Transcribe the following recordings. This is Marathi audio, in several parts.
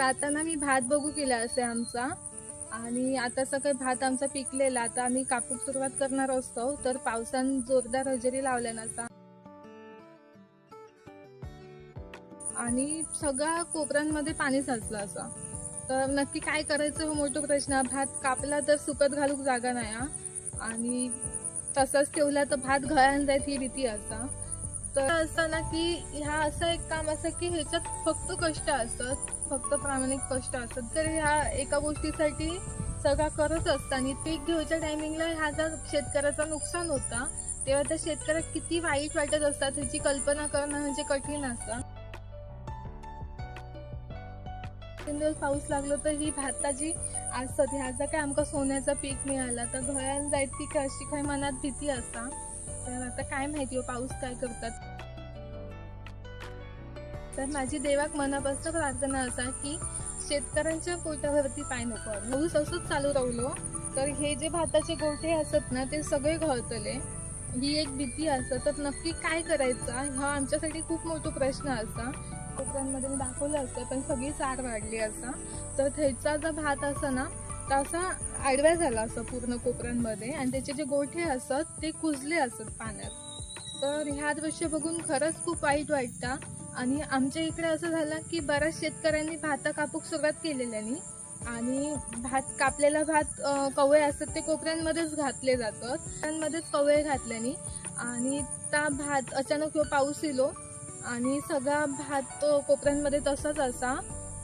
प्रार्थना मी भात बघू केला असे आमचा. आणि आता सकाळी भात आमचा पिकलेला आता आम्ही कापूस सुरुवात करणार असतो. तर पावसान जोरदार हजेरी लावल्या नसा आणि सगळ्या कोपऱ्यांमध्ये पाणी साचलं असं. तर नक्की काय करायचं हा मोठा प्रश्न. भात कापला तर सुकत घालूक जागा नाही आणि तसाच ठेवला तर भात घळान जायत ही भीती असा. तर असताना की ह्या असं एक काम असं की ह्याच्यात फक्त कष्ट असतात फक्त प्रामाणिक कष्ट असतात. तर ह्या एका गोष्टीसाठी सगळा करत असताना पीक घेऊच्या टायमिंगला ह्या जर नुकसान होता तेव्हा त्या शेतकऱ्याला किती वाईट वाटत असतात ह्याची कल्पना करणं म्हणजे कठीण असतं. तीन दिवस पाऊस लागलो तर ही भाताची असत जर काय आमका सोन्याचा पीक मिळाला. तर घरात जायत की काय अशी काही मनात भीती असता. तर आता काय माहिती हो पाऊस काय करतात. तर माझी देवाक मनापासून प्रार्थना असा की शेतकऱ्यांच्या पोटावरती पाय नको पाऊस असंच चालू राहिलो तर हे जे भाताचे गोठे असत ना ते सगळे घळतले ही एक भीती असत. तर नक्की काय करायचं? हा आमच्यासाठी खूप मोठा प्रश्न असा. कोकणांमध्ये मी दाखवलं असतं पण सगळी चार वाढली असा. तर थंयचा जो भात असा ना तर असा आडव्या झाला असं पूर्ण कोपऱ्यांमध्ये. आणि त्याचे जे गोठे असत ते कुजले असत पाण्यात. तर ह्या दृश्य बघून खरंच खूप वाईट वाटतं. आणि आमच्या इकडे असं झालं की बऱ्याच शेतकऱ्यांनी भात कापूक सुरुवात केलेल्यानी. आणि भात कापलेला भात कवळे असतात ते कोपऱ्यांमध्येच घातले जातात. कोपऱ्यांमध्येच कवळे घातल्यानी. आणि त्या भात अचानक पाऊस इलो आणि सगळा भात कोपऱ्यांमध्ये तसाच असा.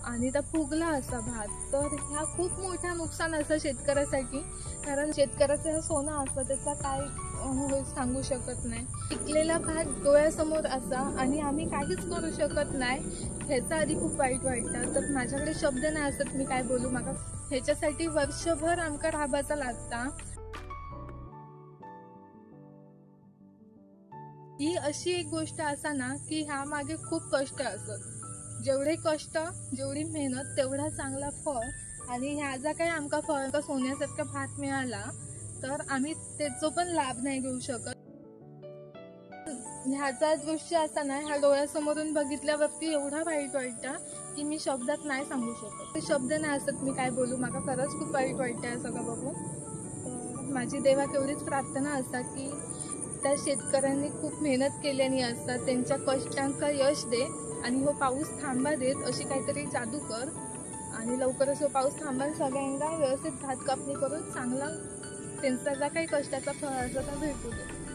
आणि त्या फुगला असा भात. तर ह्या खूप मोठा नुकसान असं शेतकऱ्यासाठी. कारण शेतकऱ्याचं हा सोनं असं त्याचा काय सांगू शकत नाही. पिकलेला भात डोळ्यासमोर असा आणि आम्ही काहीच करू शकत नाही. ह्याचा आधी खूप वाईट वाटतं. तर माझ्याकडे शब्द नाही असत मी काय बोलू मला ह्याच्यासाठी वर्षभर आमका राबाचा लागता. ही अशी एक गोष्ट असा ना की ह्या मागे खूप कष्ट असत जेवढे कष्ट जेवढी मेहनत तेवढा चांगला फळ आणि ह्या जर काही आमका फळ आमका सोन्यासारखा भात मिळाला तर आम्ही त्याचा पण लाभ नाही घेऊ शकत. ह्याचा दृश्य असताना ह्या डोळ्यासमोरून बघितल्यावरती एवढा वाईट वाटतं की मी शब्दात नाही सांगू शकत. ते शब्द नाही असत मी काय बोलू मला खरंच खूप वाईट वाटतं हे सगळं बघून माझी देवा एवढीच प्रार्थना असा की त्या शेतकऱ्यांनी खूप मेहनत केल्यानी असतात त्यांच्या कष्टांका यश दे. आणि हो पाऊस थांबा देत अशी काहीतरी जादू कर. आणि लवकरच हो पाऊस थांबा सगळ्यांना. व्यवस्थित भात कापणी करून चांगला त्यांचा जा काही कष्टाचा फळ असा भेटू दे.